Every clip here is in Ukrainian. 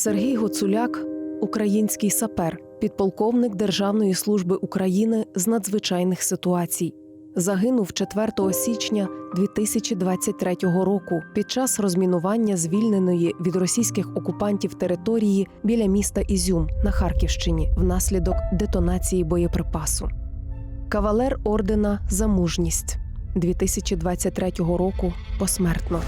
Сергій Гоцуляк, український сапер, підполковник Державної служби України з надзвичайних ситуацій. Загинув 4 січня 2023 року під час розмінування звільненої від російських окупантів території біля міста Ізюм на Харківщині внаслідок детонації боєприпасу. Кавалер ордена за мужність 2023 року посмертно.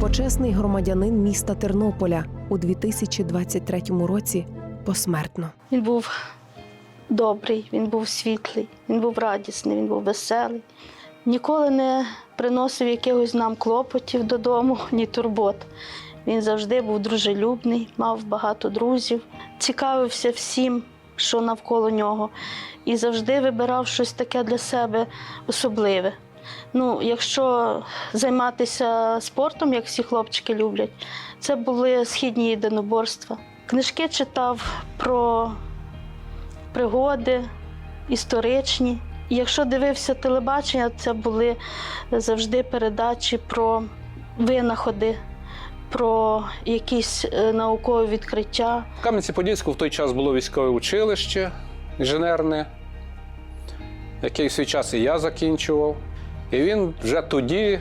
Почесний громадянин міста Тернополя у 2023 році посмертно. Він був добрий, він був світлий, він був радісний, він був веселий. Ніколи не приносив якихось нам клопотів додому, ні турбот. Він завжди був дружелюбний, мав багато друзів, цікавився всім, що навколо нього, і завжди вибирав щось таке для себе особливе. Ну, якщо займатися спортом, як всі хлопчики люблять, це були східні єдиноборства. Книжки читав про пригоди історичні. Якщо дивився телебачення, це були завжди передачі про винаходи, про якісь е, наукові відкриття. В Кам'янці-Подільську в той час було військове училище інженерне, яке в свій час і я закінчував. І він вже тоді,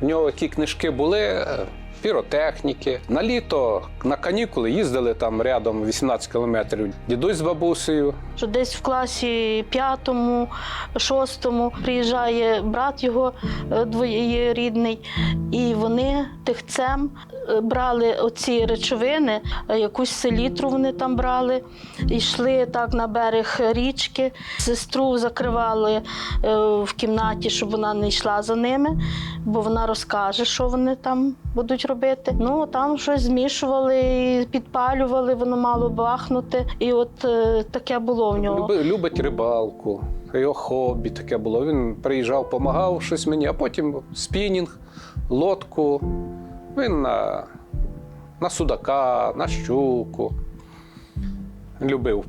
в нього які книжки були, е, піротехніки. На літо, на канікули їздили там рядом 18 кілометрів. Дідусь з бабусею. Що десь в класі п'ятому, шостому приїжджає брат його е, двоєрідний, і вони тихцем е, брали оці речовини, е, якусь селітру вони там брали, йшли так на берег річки. Сестру закривали в кімнаті, щоб вона не йшла за ними, бо вона розкаже, що вони там будуть робити. Ну там щось змішували, і підпалювали, воно мало бахнути. І от е, таке було в нього. Люби- любить рибалку, його хобі таке було. Він приїжджав, допомагав щось мені, а потім спінінг, лодку. Він на, на судака, на щуку. Любив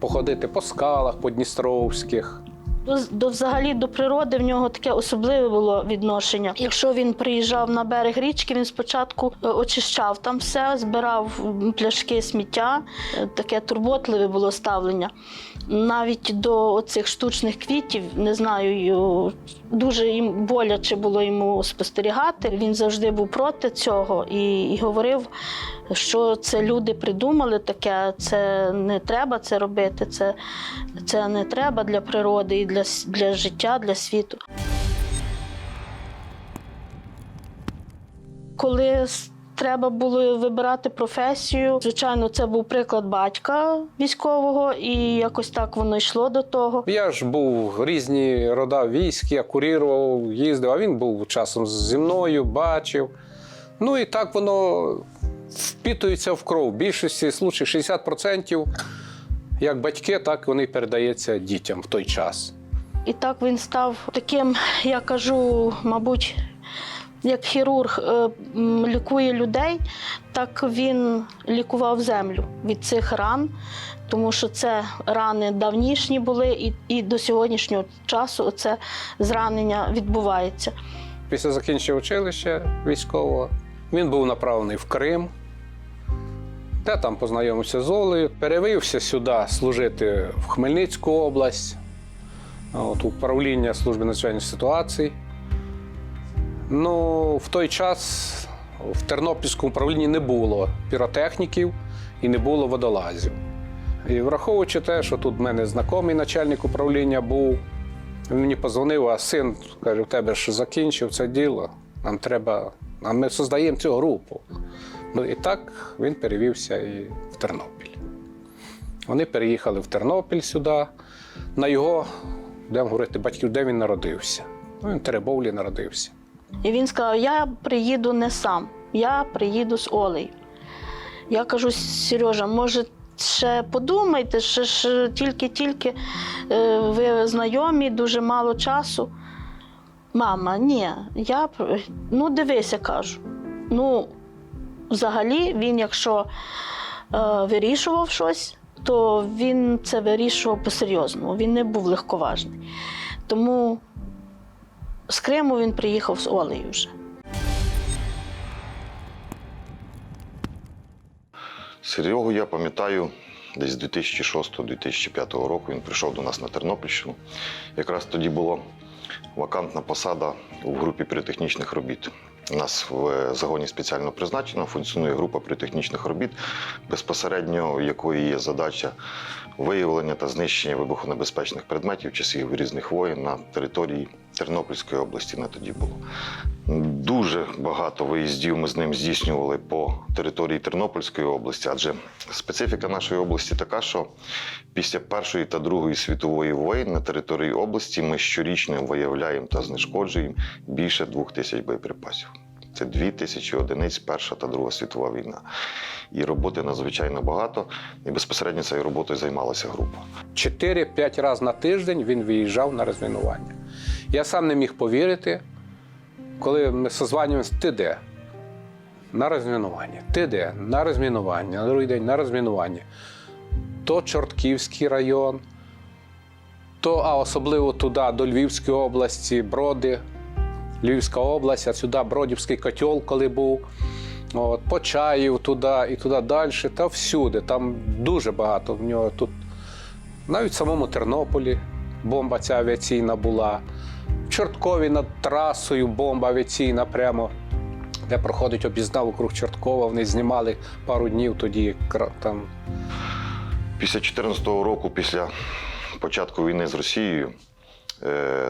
походити по скалах подністровських. До, до взагалі до природи в нього таке особливе було відношення. Якщо він приїжджав на берег річки, він спочатку е, очищав там все, збирав пляшки сміття. Е, Таке турботливе було ставлення. Навіть до цих штучних квітів, не знаю, дуже їм боляче було йому спостерігати. Він завжди був проти цього і, і говорив, що це люди придумали таке, це не треба це робити, це, це не треба для природи і для, для життя, для світу. Коли треба було вибирати професію, звичайно, це був приклад батька військового, і якось так воно йшло до того. Я ж був різні рода військ, я курірував, їздив, а він був часом зі мною, бачив. Ну і так воно впитується в кров. В більшості случаїв 60% як батьки, так вони передаються дітям в той час. І так він став таким, я кажу, мабуть, як хірург е, лікує людей, так він лікував землю від цих ран, тому що це рани давнішні були, і, і до сьогоднішнього часу це зранення відбувається. Після закінчення училища військового він був направлений в Крим, де там познайомився з Олею, перевився сюди служити в Хмельницьку область, от, управління служби надзвичайних ситуацій. Ну, в той час в Тернопільському управлінні не було піротехніків і не було водолазів. І враховуючи те, що тут в мене знайомий начальник управління був, він мені позвонив, а син каже, в тебе ж закінчив це діло. Нам треба, а ми создаємо цю групу. Ну і так він перевівся і в Тернопіль. Вони переїхали в Тернопіль сюди, на його, будемо говорити, батьків, де він народився. Ну, він в Теребовлі народився. І він сказав: Я приїду не сам, я приїду з Олею. Я кажу, Сережа, може, ще подумайте, ще ж тільки-тільки е, ви знайомі, дуже мало часу. Мама, ні, я ну дивися, кажу. Ну, взагалі, він, якщо е, вирішував щось, то він це вирішував по-серйозному. Він не був легковажний. Тому з Криму він приїхав з Олею вже. Серегу я пам'ятаю десь з 2006-2005 року він прийшов до нас на Тернопільщину. Якраз тоді була вакантна посада у групі піротехнічних робіт. У нас в загоні спеціально призначена функціонує група піротехнічних робіт, безпосередньо якої є задача виявлення та знищення вибухонебезпечних предметів часів різних воєн на території Тернопільської області на тоді було. Дуже багато виїздів ми з ним здійснювали по території Тернопільської області, адже специфіка нашої області така, що після Першої та Другої світової воєн на території області ми щорічно виявляємо та знешкоджуємо більше двох тисяч боєприпасів. Це дві тисячі одиниць Перша та Друга світова війна. І роботи надзвичайно багато, і безпосередньо цією роботою займалася група. 4-5 разів на тиждень він виїжджав на розмінування. Я сам не міг повірити, коли ми созванюємося, ти де? На розмінування. Ти де? На розмінування. На другий день на розмінування. То Чортківський район, то, а особливо туди, до Львівської області, Броди, Львівська область, а сюди Бродівський котел, коли був. От, Почаїв туди і туди далі, та всюди. Там дуже багато в нього тут. Навіть в самому Тернополі бомба ця авіаційна була. В Чорткові над трасою бомба авіаційна прямо, де проходить об'їзна вокруг Чорткова. Вони знімали пару днів тоді. Там. Після 2014 року, після початку війни з Росією,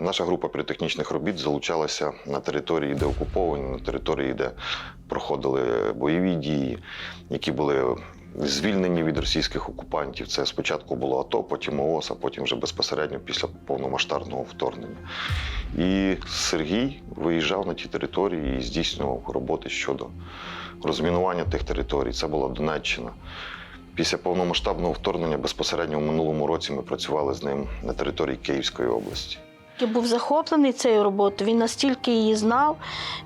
наша група піротехнічних робіт залучалася на території, де окуповані, на території, де проходили бойові дії, які були звільнені від російських окупантів. Це спочатку було АТО, потім ООС, а потім вже безпосередньо після повномасштабного вторгнення. І Сергій виїжджав на ті території і здійснював роботи щодо розмінування тих територій. Це була Донеччина. Після повномасштабного вторгнення безпосередньо в минулому році ми працювали з ним на території Київської області. Я був захоплений цією роботою. Він настільки її знав,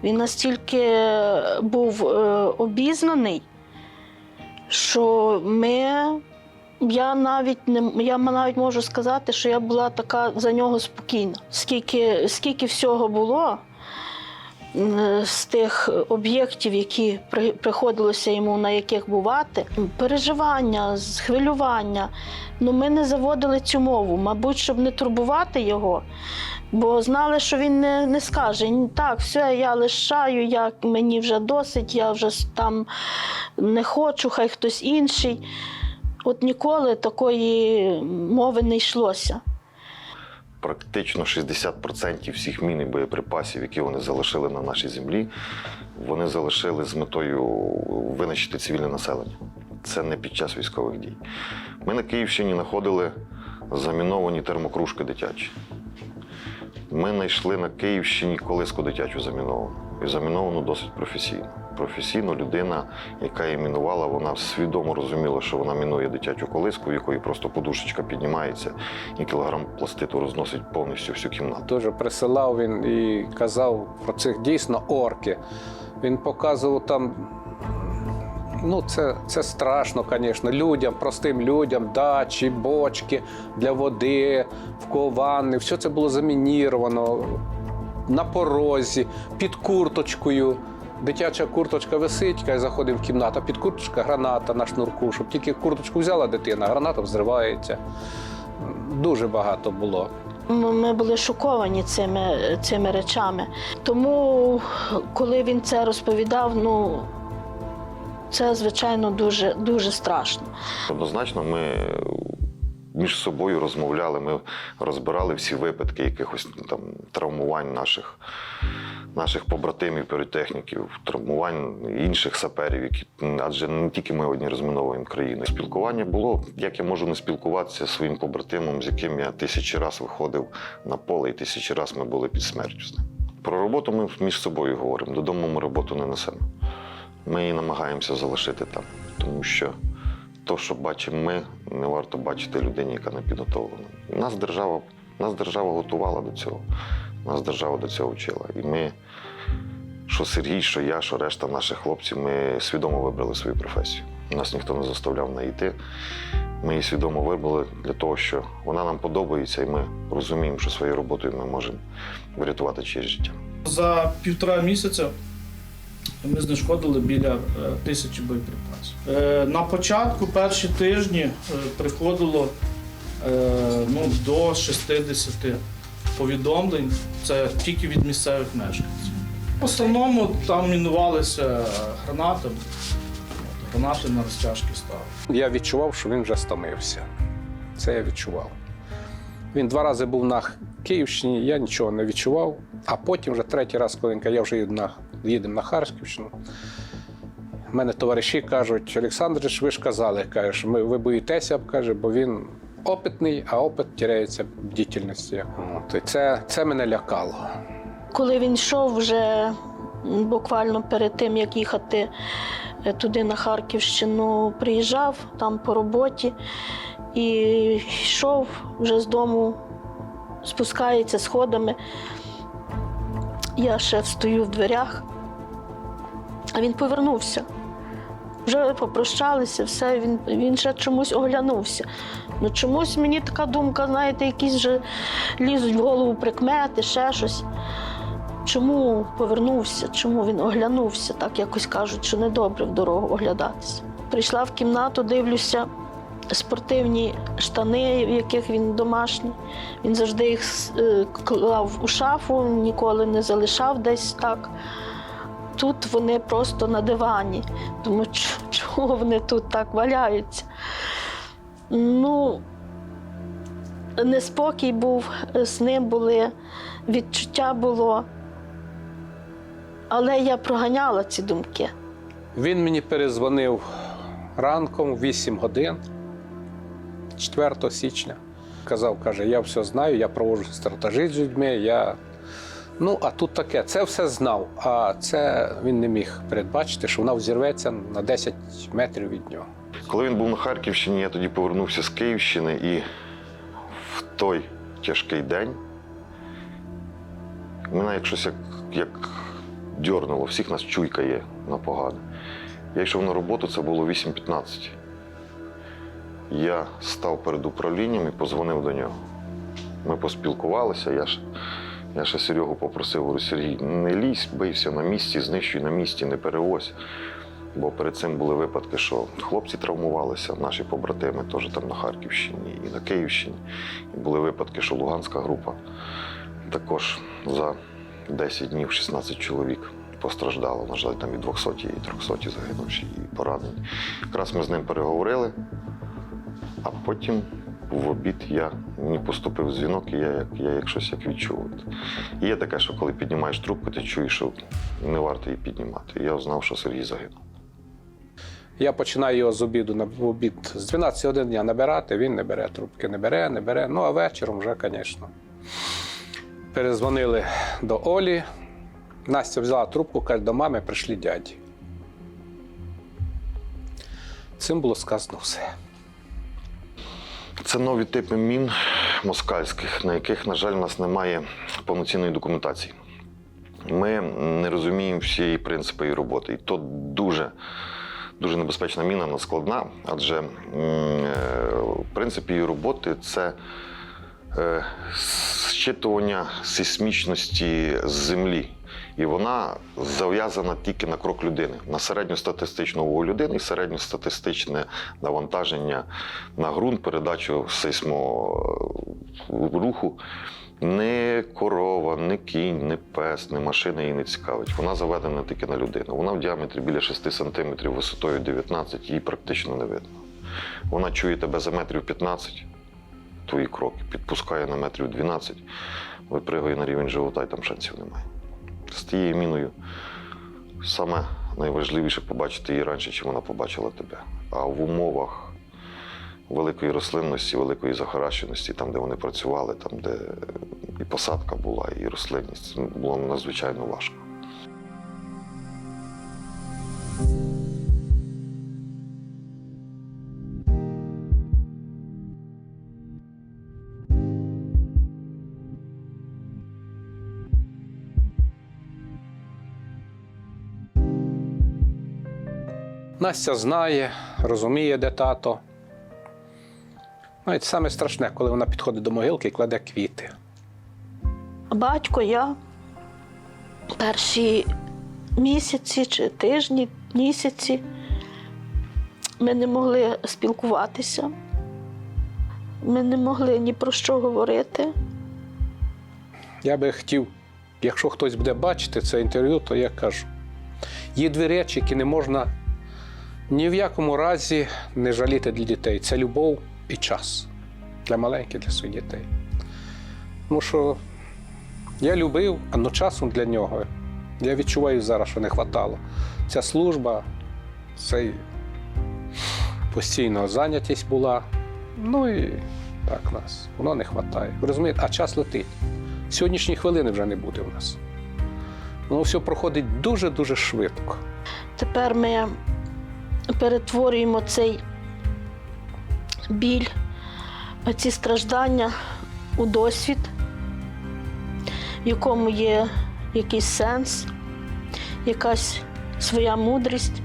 він настільки е, був е, обізнаний, що ми. Я навіть не я навіть можу сказати, що я була така за нього спокійна. Скільки, скільки всього було з тих об'єктів, які приходилося йому на яких бувати, переживання, хвилювання. Ну, ми не заводили цю мову, мабуть, щоб не турбувати його. Бо знали, що він не, не скаже так, все, я лишаю, я, мені вже досить, я вже там не хочу, хай хтось інший. От ніколи такої мови не йшлося. Практично 60% всіх мін і боєприпасів, які вони залишили на нашій землі, вони залишили з метою винищити цивільне населення. Це не під час військових дій. Ми на Київщині знаходили заміновані термокружки дитячі. Ми знайшли на Київщині колиску дитячу заміновану. І заміновану досить професійно. Професійно людина, яка її мінувала, вона свідомо розуміла, що вона мінує дитячу колиску, в якої просто подушечка піднімається, і кілограм пластиту розносить повністю всю кімнату. Дуже присилав він і казав про цих дійсно орки. Він показував там. Ну, це, це страшно, звісно, людям, простим людям, дачі, бочки для води, в кого ванни. Все це було замініровано на порозі, під курточкою. Дитяча курточка висить, каже, заходимо в кімнату, під курточка граната на шнурку, щоб тільки курточку взяла дитина, граната взривається. Дуже багато було. Ми ми були шоковані цими, цими речами. Тому, коли він це розповідав, ну це звичайно дуже, дуже страшно. Однозначно, ми між собою розмовляли, ми розбирали всі випадки якихось там травмувань наших, наших побратимів, піротехніків, травмувань інших саперів, які адже не тільки ми одні розміновуємо країну. Спілкування було, як я можу не спілкуватися зі своїм побратимом, з яким я тисячі разів виходив на поле, і тисячі разів ми були під смертю з ним. Про роботу ми між собою говоримо. Додому ми роботу не несемо. Ми її намагаємося залишити там, тому що то, що бачимо ми, не варто бачити людині, яка не підготовлена. Нас держава, нас держава готувала до цього. Нас держава до цього вчила. І ми, що Сергій, що я, що решта наших хлопців, ми свідомо вибрали свою професію. Нас ніхто не заставляв на йти. Ми її свідомо вибрали для того, що вона нам подобається, і ми розуміємо, що своєю роботою ми можемо врятувати чиєсь життя. За півтора місяця Ми знешкодили біля е, тисячі боєприпасів. Е, На початку перші тижні е, приходило ну, до 60 повідомлень. Це тільки від місцевих мешканців. В основному там мінувалися гранатами. Гранати на розтяжки ставили. Я відчував, що він вже стомився. Це я відчував. Він два рази був на Київщині, я нічого не відчував. А потім, вже третій раз, коли я вже на, їдемо на Харківщину. У мене товариші кажуть, Олександрович, ви ж казали, каже, що ми, ви боїтеся, каже, бо він опитний, а опит тіряється. От, і це, це мене лякало. Коли він йшов вже буквально перед тим, як їхати е, туди на Харківщину, приїжджав там по роботі і йшов вже з дому, спускається сходами. Я ще стою в дверях, а він повернувся. Вже попрощалися, все, він, він ще чомусь оглянувся. Ну чомусь мені така думка, знаєте, якісь вже лізуть в голову прикмети, ще щось. Чому повернувся? Чому він оглянувся? Так якось кажуть, що недобре в дорогу оглядатися. Прийшла в кімнату, дивлюся спортивні штани, в яких він домашній. Він завжди їх е, клав у шафу, ніколи не залишав десь так. Тут вони просто на дивані. Думаю, чого вони тут так валяються? Ну, неспокій був, з ним були, відчуття було. Але я проганяла ці думки. Він мені перезвонив ранком 8 годин, 4 січня. Казав, каже, я все знаю, я проводжу стратежі з людьми. Я... Ну, а тут таке, це все знав, а це він не міг передбачити, що вона взірветься на 10 метрів від нього. Коли він був на Харківщині, я тоді повернувся з Київщини і в той тяжкий день мене як щось як, як дьорнуло, всіх нас чуйка є на погане. Я йшов на роботу, це було 8.15. Я став перед управлінням і позвонив до нього. Ми поспілкувалися, я ж, я ще Серегу попросив, говорю, Сергій, не лізь, бийся на місці, знищуй на місці, не перевозь. Бо перед цим були випадки, що хлопці травмувалися, наші побратими теж там на Харківщині і на Київщині. І були випадки, що Луганська група також за 10 днів 16 чоловік постраждало. На жаль, там і 200, і 300 загинувші, і поранені. Якраз ми з ним переговорили, а потім в обід я, мені поступив дзвінок, і я як, я як щось як відчув. І є таке, що коли піднімаєш трубку, ти чуєш, що не варто її піднімати. Я знав, що Сергій загинув. Я починаю його з обіду на обід з 12 годин дня набирати, він не бере трубки, не бере, не бере. Ну а вечором вже, звісно. Перезвонили до Олі. Настя взяла трубку, каже, до мами прийшли дяді. Цим було сказано все. Це нові типи мін москальських, на яких, на жаль, у нас немає повноцінної документації. Ми не розуміємо всі принципи її роботи. І то дуже, дуже небезпечна міна, вона складна, адже е, принцип її роботи це е, зчитування сейсмічності з землі. І вона зав'язана тільки на крок людини, на середньостатистичну вагу людини і середньостатистичне навантаження на ґрунт, передачу сейсморуху. Не корова, не кінь, не пес, не машина її не цікавить. Вона заведена тільки на людину. Вона в діаметрі біля 6 см, висотою 19, її практично не видно. Вона чує тебе за метрів 15, твої кроки, підпускає на метрів 12, випригує на рівень живота і там шансів немає. З тією міною саме найважливіше побачити її раніше, чим вона побачила тебе. А в умовах великої рослинності, великої захаращеності, там, де вони працювали, там, де і посадка була, і рослинність, ну, було надзвичайно важко. Настя знає, розуміє, де тато. Ну, і саме страшне, коли вона підходить до могилки і кладе квіти. Батько, я перші місяці чи тижні, місяці ми не могли спілкуватися. Ми не могли ні про що говорити. Я би хотів, якщо хтось буде бачити це інтерв'ю, то я кажу: є дві речі, які не можна ні в якому разі не жаліти для дітей. Це любов і час для маленьких, для своїх дітей. Тому що я любив, а ну часом для нього. Я відчуваю зараз, що не вистачало. Ця служба, цей постійно зайнятість була. Ну і так нас. Воно не вистачає. Розумієте, а час летить. Сьогоднішньої хвилини вже не буде у нас. Воно все проходить дуже-дуже швидко. Тепер ми перетворюємо цей біль, ці страждання у досвід, в якому є якийсь сенс, якась своя мудрість.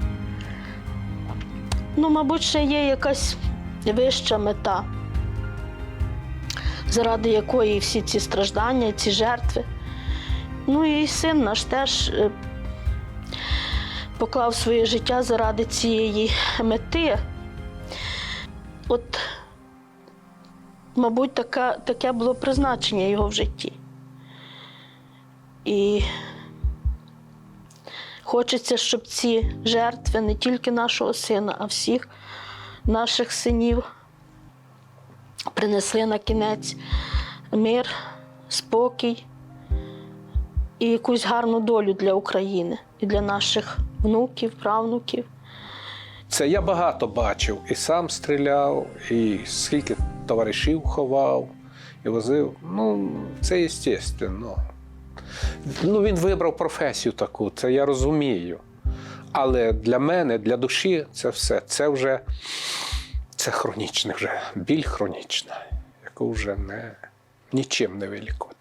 Ну, мабуть, ще є якась вища мета, заради якої всі ці страждання, ці жертви. Ну і син наш теж е, поклав своє життя заради цієї мети. От, мабуть, така, таке було призначення його в житті. І хочеться, щоб ці жертви не тільки нашого сина, а всіх наших синів принесли на кінець мир, спокій і якусь гарну долю для України і для наших внуків, правнуків. Це я багато бачив. І сам стріляв, і скільки товаришів ховав, і возив. Ну, це естественно. Ну, він вибрав професію таку, це я розумію. Але для мене, для душі, це все. Це вже це хронічне вже, біль хронічна, яку вже не, нічим не вилікувати.